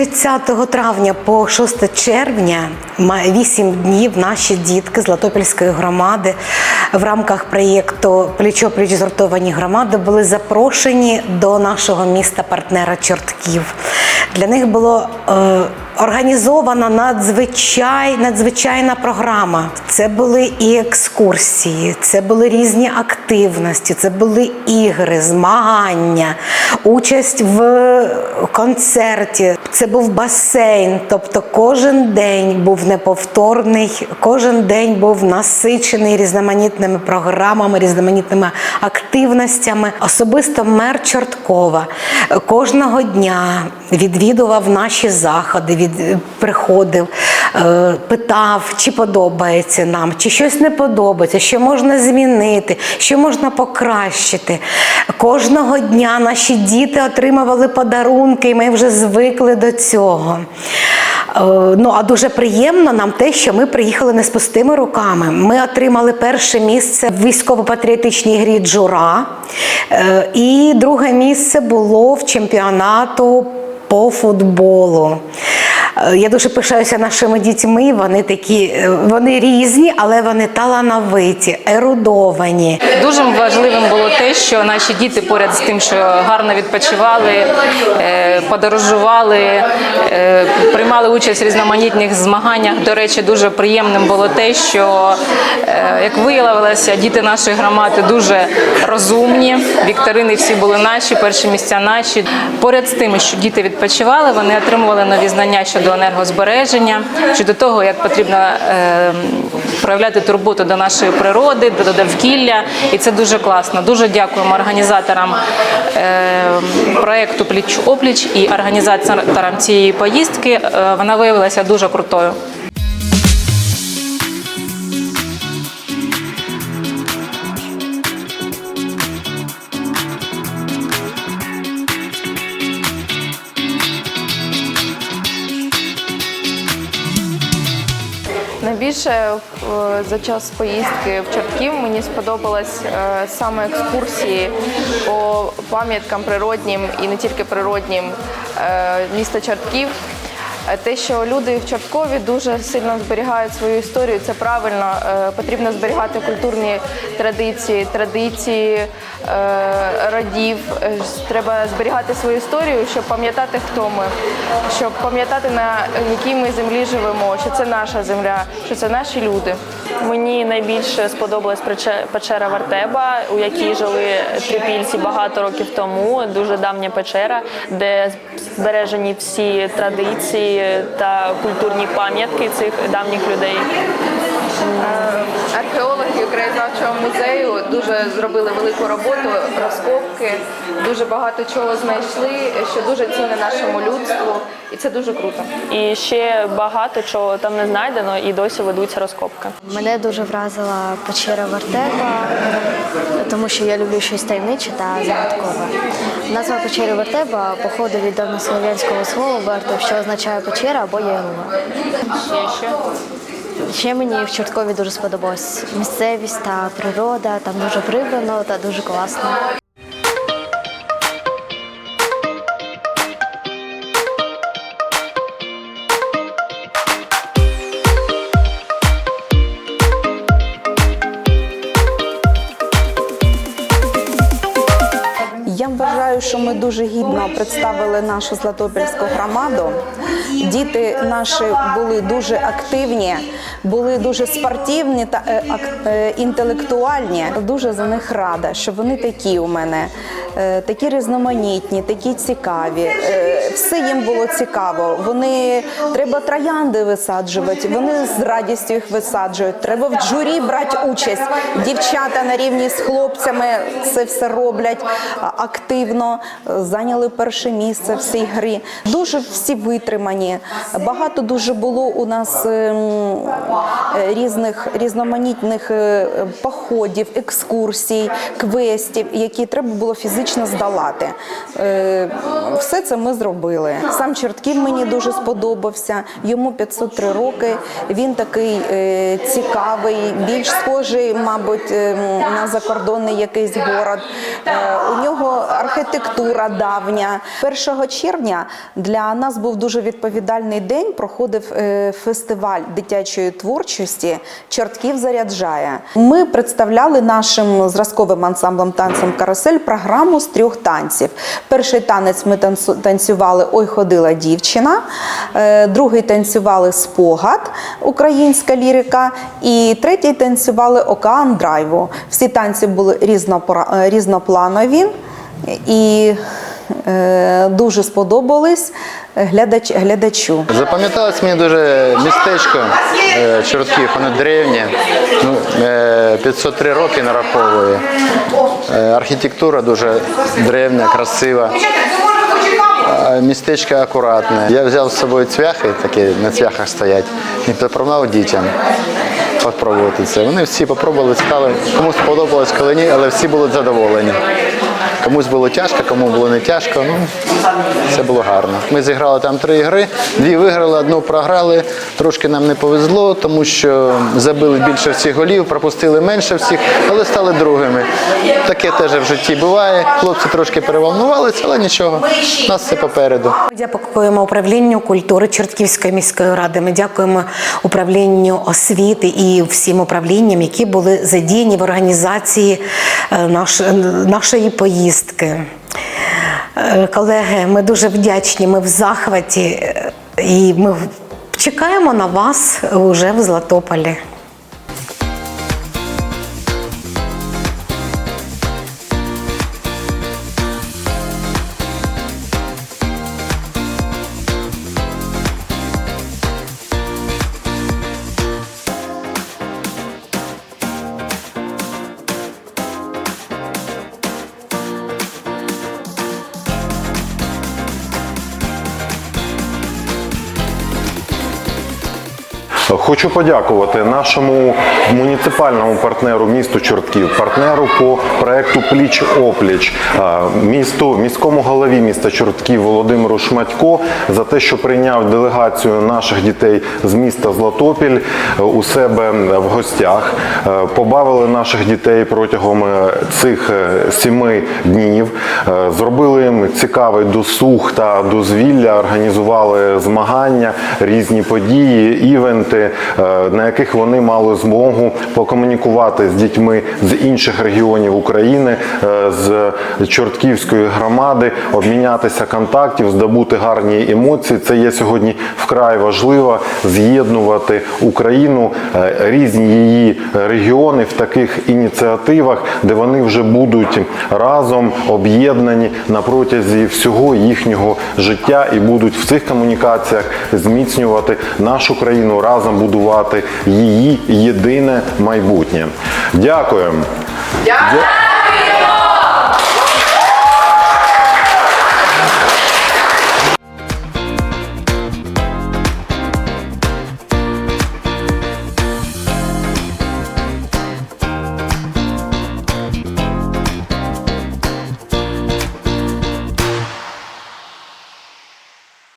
Е, 30 травня по 6 червня, 8 днів, наші дітки з Латопільської громади в рамках проєкту Пліч-опліч згуртовані громади були запрошені до нашого міста партнера Чортків. Для них було е, організована надзвичай, надзвичайна програма. Це були і екскурсії, це були різні активності, це були ігри, змагання, участь в концерті. Це був басейн. Тобто кожен день був неповторний, кожен день був насичений різноманітними програмами, різноманітними активностями. Особисто мер Чорткова кожного дня відвідував наші заходи, від приходив, питав, чи подобається нам, чи щось не подобається, що можна змінити, що можна покращити. Кожного дня наші діти отримували подарунки, і ми вже звикли до цього. Е, Ну а дуже приємно нам те, що ми приїхали не з пустими руками. Ми отримали перше місце в військово-патріотичній грі Джура, Е, і друге місце було в чемпіонату по футболу. Е, Я дуже пишаюся нашими дітьми. Вони такі, е, вони різні, але вони талановиті, ерудовані. Дуже важливим було те, що наші діти поряд з тим, що гарно відпочивали, е, подорожували, приймали участь в різноманітних змаганнях. До речі, дуже приємним було те, що, як виявилося, діти нашої громади дуже розумні. Вікторини всі були наші, перші місця наші. Поряд з тим, що діти відпочивали, вони отримували нові знання щодо енергозбереження, щодо того, як потрібно е, проявляти турботу до нашої природи, до довкілля, і це дуже класно. Дуже дякуємо організаторам проєкту проекту Пліч опліч і організаторам цієї поїздки. Е, Вона виявилася дуже крутою. Найбільше е, за час поїздки в Чортків мені сподобалось е, саме екскурсії по пам'яткам природнім і не тільки природнім е, міста Чортків. Е, Те, що люди в Чорткові дуже сильно зберігають свою історію, це правильно. Е, Потрібно зберігати культурні традиції, традиції е, родів. Треба зберігати свою історію, щоб пам'ятати, хто ми, щоб пам'ятати, на якій ми землі живемо, що це наша земля, що це наші люди. Мені найбільше сподобалась печера Вартеба, у якій жили трипільці багато років тому. Дуже давня печера, де збережені всі традиції та культурні пам'ятки цих давніх людей. Археологи краєзнавчого музею дуже зробили велику роботу, розкопки, дуже багато чого знайшли, що дуже цінне нашому людству, і це дуже круто. І ще багато чого там не знайдено, і досі ведуться розкопки. Мене дуже вразила печера Вартепа, тому що я люблю щось таємниче та загадкове. Назва печери Вартепа походить від давнослов'янського слова вертеп, що означає печера або ягова. Ще мені в Чорткові дуже сподобалась місцевість та природа, там дуже прибрано та дуже класно. Представили нашу Златопільську громаду. Діти наші були дуже активні, були дуже спортивні та е, е, інтелектуальні. Дуже за них рада, що вони такі у мене, е, такі різноманітні, такі цікаві. Все їм було цікаво. Вони треба троянди висаджувати. Вони з радістю їх висаджують. Треба в журі брати участь. Дівчата на рівні з хлопцями це все роблять активно. Зайняли перше місце в цій грі. Дуже всі витримані. Багато дуже було у нас ем, е, різних різноманітних е, походів, екскурсій, квестів, які треба було фізично здолати. Е, Все це ми зробили. Сам Чортків мені дуже сподобався. Йому 503 роки. Він такий цікавий, більш схожий, мабуть, е, на закордонний якийсь город. У нього архітектура давня, 1 червня для нас був дуже відповідальний день. Проходив е, фестиваль дитячої творчості Чортків заряджає. Ми представляли нашим зразковим ансамблем танцем Карусель програму з трьох танців. Перший танець ми танцювали Ой ходила дівчина, е, другий танцювали Спогад, українська лірика, і третій танцювали Океан драйву. Всі танці були е, різнопланові і дуже сподобались глядач, глядачу. Запам'яталось мені дуже містечко е, Чортків, воно древнє, ну, е, 503 роки нараховує. Е, Архітектура дуже древня, красива. Містечко акуратне. Я взяв з собою цвяхи, такі на цвяхах стоять, і пропонував дітям попробувати це. Вони всі попробували, стали. Комусь сподобалось, коли ні, але всі були задоволені. Комусь було тяжко, кому було не тяжко. Ну, це було гарно. Ми зіграли там три ігри, дві виграли, одну програли. Трошки нам не повезло, тому що забили більше всіх голів, пропустили менше всіх, але стали другими. Таке теж в житті буває. Хлопці трошки переволнувалися, але нічого. Нас все попереду. Ми Дякуємо управлінню культури Чортківської міської ради. Ми дякуємо управлінню освіти і всім управлінням, які були задіяні в організації е, нашої поїздки. Е, Колеги, ми дуже вдячні. Ми в захваті е, і ми чекаємо на вас уже в Златополі. Хочу подякувати нашому муніципальному партнеру місту Чортків, партнеру по проекту Пліч опліч місту міському голові міста Чортків Володимиру Шматько за те, що прийняв делегацію наших дітей з міста Златопіль е, у себе в гостях. Е, Побавили наших дітей протягом е, цих сіми днів. Зробили їм цікавий досуг та дозвілля, організували змагання, різні події, івенти, на яких вони мали змогу покомунікувати з дітьми з інших регіонів України, е, з Чортківської громади, обмінятися контактів, здобути гарні емоції. Це є сьогодні вкрай важливо з'єднувати Україну, е, різні її регіони в таких ініціативах, де вони вже будуть разом об'єднані на протязі всього їхнього життя і будуть в цих комунікаціях зміцнювати нашу країну, разом будувати її єдине майбутнє. Дякуємо. Дя-